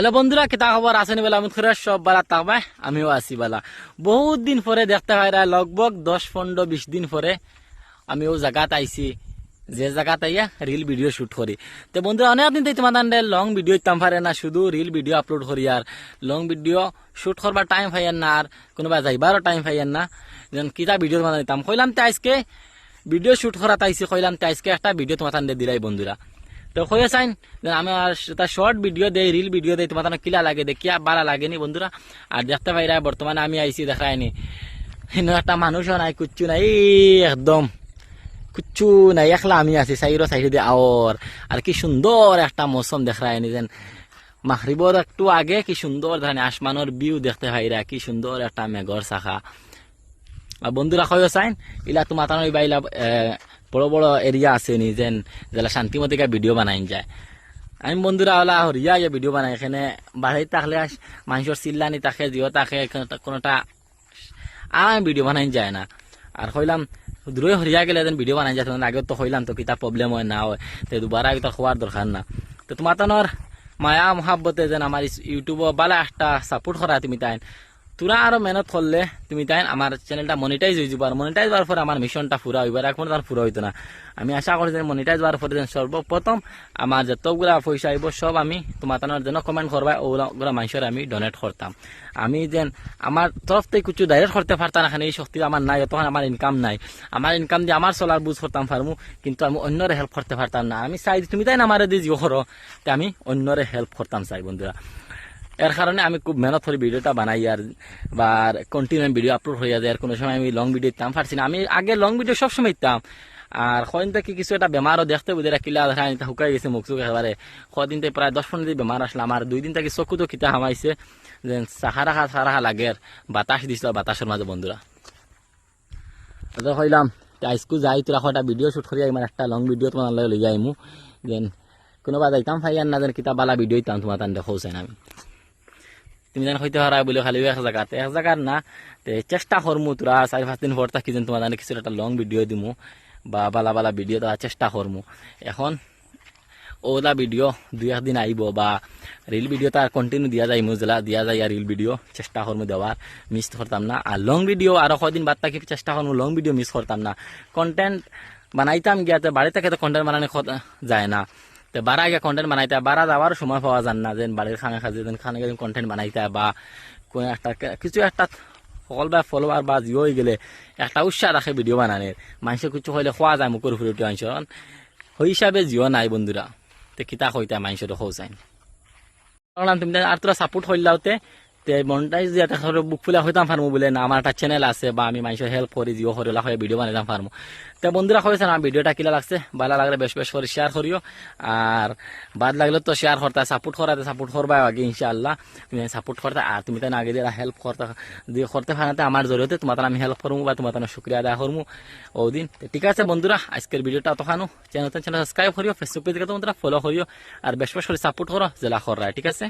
Hello বন্ধুরা, কিতা খবর? আসেনি বেলা আমি খুরে সব বেলা তাকবাই আমিও আসি বেলা। বহুত দিন পরে দেখতে রা লগভগ দশ, পনেরো, বিশ দিন পরে আমি ও জায়গাত আইছি। যে জায়গাত আইয়া রিল ভিডিও শুট করি। তো বন্ধুরা, অনেক দিন থেকে তোমার দান্ডে লং ভিডিও ইতাম পারে না, শুধু রিল ভিডিও আপলোড করি আর। লং ভিডিও শুট করবার টাইম পাইয়েন না আর, কোনোবা যাইবারও টাইম পাইয়েন না যেন কিতা ভিডিও তোমার দিতাম কইলাম তে আজকে ভিডিও শুট করাতে আইসি কইলাম তে আজকে একটা ভিডিও তোমার দান্ডে দিলাই বন্ধুরা। তো কয়ে চাইন আমি আর তা শর্ট ভিডিও দেই রিল ভিডিও দেই, তোমার কিলা লাগে দেখিয়া বালা লাগেনি বন্ধুরা? আর দেখতে পাইরা, বর্তমানে আমি আইছি দেখায়নি একটা মানুষও নাই, কুচ্ছু নাই একদম। কুচ্ছু নাই, একলা আমি আছি সাইরো সাইডে আওর। আর কি সুন্দর একটা মৌসুম দেখায়নি যেন। মাহরিবর একটু আগে কি সুন্দর ধরেন আসমানোর ভিউ দেখতে পাইরা, কি সুন্দর একটা মেঘর শাখা আর বন্ধুরা, কয় চাইন ইলা তোমার বাইলা বড় বড় এরিয়া আছে নি যেন যেলা শান্তিমতিকা ভিডিও বানাইন যায়। আমি বন্ধুরা ওলা হরিয়া ইয়া ভিডিও বানাই, এখানে বাড়াই থাকলে মানুষের চিল্লানি তাকে জিও তাকে কোনোটা- আর ভিডিও বানাই যায় না। আর কইলাম দূরে হরিয়া গেলে যেন ভিডিও বানাই যায় আগে তো কইলাম তো কিতা প্রবলেম হয় না হয়, তো দুবার আগে তো হওয়ার দরকার না। তো তোমার মায়া মহাব্বতে যেন আমার ইউটিউব বালা একটা সাপোর্ট করা তুমি তাই তোরা আরও মেহনত করলে তুমি তাই আমার চ্যানেলটা মনিটাইজ হয়ে যাব। আর মনিটাইজ হওয়ার পরে আমার মিশনটা পুরা হইবার এখন তার পুরা হইতো না। আমি আশা করি যে মনিটাইজ হওয়ার পরে যেন সর্বপ্রথম আমার যতগুলা পয়সা আইব সব আমি তোমার তানোর জন্য কমেন্ট করবা ওগুলা মানুষের আমি ডোনেট করতাম আমি যেন আমার তরফ থেকে কিছু ডাইরেক্ট করতে পারতাম এখানে এই শক্তি আমার নাই তখন আমার ইনকাম নাই। আমার ইনকাম দিয়ে আমার চলার বুঝ করতাম পারমু কিন্তু আমি অন্যরে হেল্প করতে পারতাম না আমি চাই, তুমি তাই না আমার দিয়ে জিও করো আমি অন্যরে হেল্প করতাম চাই বন্ধুরা এর কারণে আমি খুব মেহনত করে ভিডিওটা বানাই আর, বা কন্টিনিউ ভিডিও আপলোড হয়ে যায়। আর কোনো সময় আমি লং ভিডিও দিতাম, পারছি না। আমি আগে লং ভিডিও সবসময় দিতাম। আর কদিন থেকে কিছু একটা বেমারও দেখতে বুঝে কিলা দেখা শুকাই গেছে মুখ চুখ একেবারে কদিন থেকে প্রায় দশ পনেরো দিন বেমার আসলাম আর দুই দিন থেকে চকু তো কিতা হামাইছে যে চাহা রাখা লাগে বাতাস দিছিল বাতাসের মাঝে বন্ধুরা। তো কইলাম আইসকু যাই তোরা একটা ভিডিও শুট করি মানে একটা লং ভিডিও তোমার লগে লই আইমু দেন কোনোবা যাইতাম ফাইয়ার না যেন কিতা বালা ভিডিও দিতাম তোমার তান দেখো আমি। তুমি যেন হইতে পারা বলে খালি এক জায়গাতে। এক জায়গার না, তে চেষ্টা করমু তোরা, চারি পাঁচ দিন পর থাকি যেন তোমার কিছু একটা লং ভিডিও দিমু, বা বালা বালা ভিডিও দেওয়ার চেষ্টা করমু। এখন ওলা ভিডিও দুই একদিন আইব, বা রিল ভিডিও তার কন্টিনিউ দিয়া যায় মুজলা দিয়া যায় আর রিল ভিডিও চেষ্টা করমু দেওয়ার মিস করতাম না। আর লং ভিডিও আরও কদিন বাদ থাকি চেষ্টা করমু লং ভিডিও মিস করতাম না। কন্টেন্ট বানাইতাম গিয়াতে বাড়ি থেকে তো কন্টেন্ট বানানো যায় না। তো বারা আগে কন্টেন্ট বানাইতে, বারা যাওয়ার সময় পাওয়া যান না, যেন বাড়ির খানা খাজে যেন খানা গেলে কন্টেন্ট বানাইতে বা কোনো একটা কিছু একটা সকল বা ফলোয়ার বা জিও হয়ে গেলে একটা উৎসাহ রাখে ভিডিও বানানোর মানুষে কিছু হইলে খোয়া যায় মুখের উপরে উঠে মানুষ ওই হিসাবে জিও নাই বন্ধুরা। তে কিতা কইতা মানুষের খোঁজ যায়। তুমি আর তোরা সাপোর্ট হইলাওতে তে মনটাই যে ধরো বুক ফুলা হইতাম পারমু বলে, না আমার একটা চ্যানেল আছে বা আমি মানুষের হেল্প করি জিও হরিলা হয়ে ভিডিও বানাইতাম পারমু তো বন্ধুরা কইছে না ভিডিওটা কিলা লাগছে? ভালো লাগলে বেশ বেশ করে শেয়ার করিও আর বাদ লাগলে তো শেয়ার করতে সাপোর্ট করাতে সাপোর্ট করবা আগে ইনশাআল্লাহ। তুমি সাপোর্ট করতে আর তুমি তাই আগে দিয়ে হেল্প করতে দিয়ে করতে পারাতে আমার জরিয়তে তোমার আমি হেল্প করব বা তোমার শুক্রিয়া আদায় করব ওদিন ঠিক আছে বন্ধুরা, আজকের ভিডিওটা অতখানো। চ্যানেল চ্যানেল সাবস্ক্রাইব করিও ফেসবুক পেজকে তোমরা ফলো করিও আর বেশ বেশ করে সাপোর্ট করো জেলা কররা ঠিক আছে?